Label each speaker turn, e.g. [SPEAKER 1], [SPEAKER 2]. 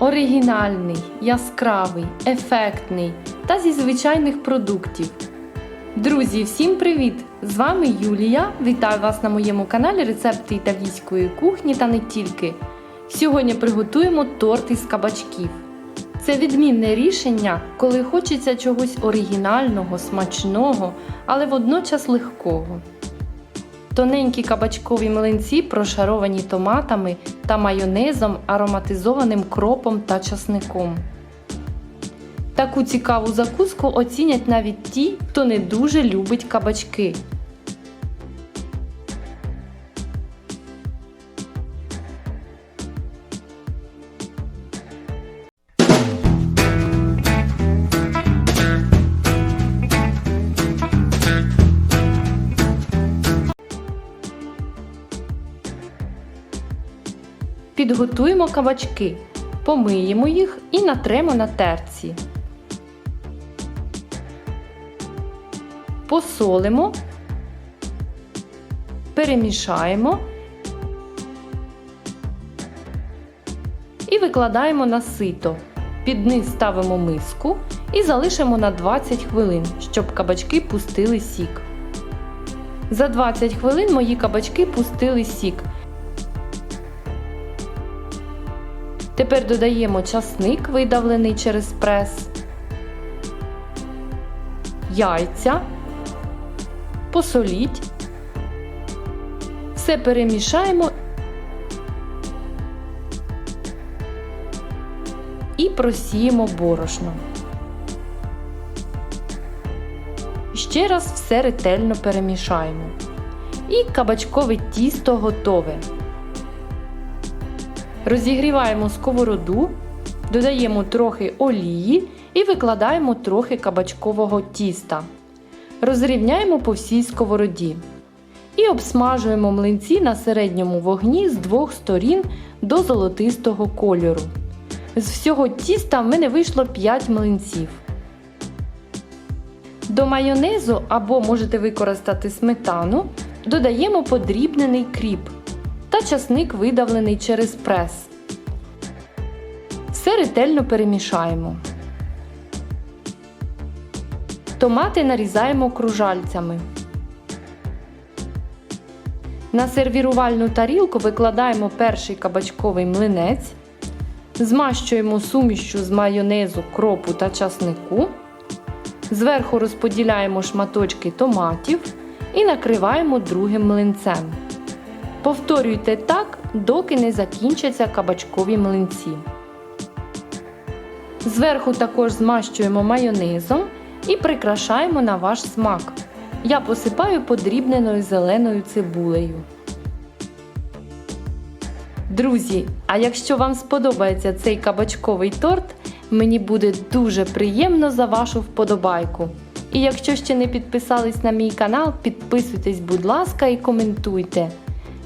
[SPEAKER 1] Оригінальний, яскравий, ефектний та зі звичайних продуктів. Друзі, всім привіт! З вами Юлія. Вітаю вас на моєму каналі Рецепти італійської кухні та не тільки. Сьогодні приготуємо торт із кабачків. Це відмінне рішення, коли хочеться чогось оригінального, смачного, але водночас легкого. Тоненькі кабачкові млинці прошаровані томатами та майонезом, ароматизованим кропом та часником. Таку цікаву закуску оцінять навіть ті, хто не дуже любить кабачки. Підготуємо кабачки, помиємо їх і натремо на терці. Посолимо, перемішаємо і викладаємо на сито. Під низ ставимо миску і залишимо на 20 хвилин, щоб кабачки пустили сік. За 20 хвилин мої кабачки пустили сік. Тепер додаємо часник, видавлений через прес, яйця, посоліть, все перемішаємо і просіємо борошно. Ще раз все ретельно перемішаємо. І кабачкове тісто готове. Розігріваємо сковороду, додаємо трохи олії і викладаємо трохи кабачкового тіста. Розрівняємо по всій сковороді. І обсмажуємо млинці на середньому вогні з двох сторін до золотистого кольору. З всього тіста в мене вийшло 5 млинців. До майонезу або можете використати сметану, додаємо подрібнений кріп та часник видавлений через прес. Все ретельно перемішаємо. Томати нарізаємо кружальцями. На сервірувальну тарілку викладаємо перший кабачковий млинець, змащуємо сумішчю з майонезу, кропу та часнику. Зверху розподіляємо шматочки томатів і накриваємо другим млинцем. Повторюйте так, доки не закінчаться кабачкові млинці. Зверху також змащуємо майонезом і прикрашаємо на ваш смак. Я посипаю подрібненою зеленою цибулею. Друзі, а якщо вам сподобається цей кабачковий торт, мені буде дуже приємно за вашу вподобайку. І якщо ще не підписались на мій канал, підписуйтесь, будь ласка, і коментуйте.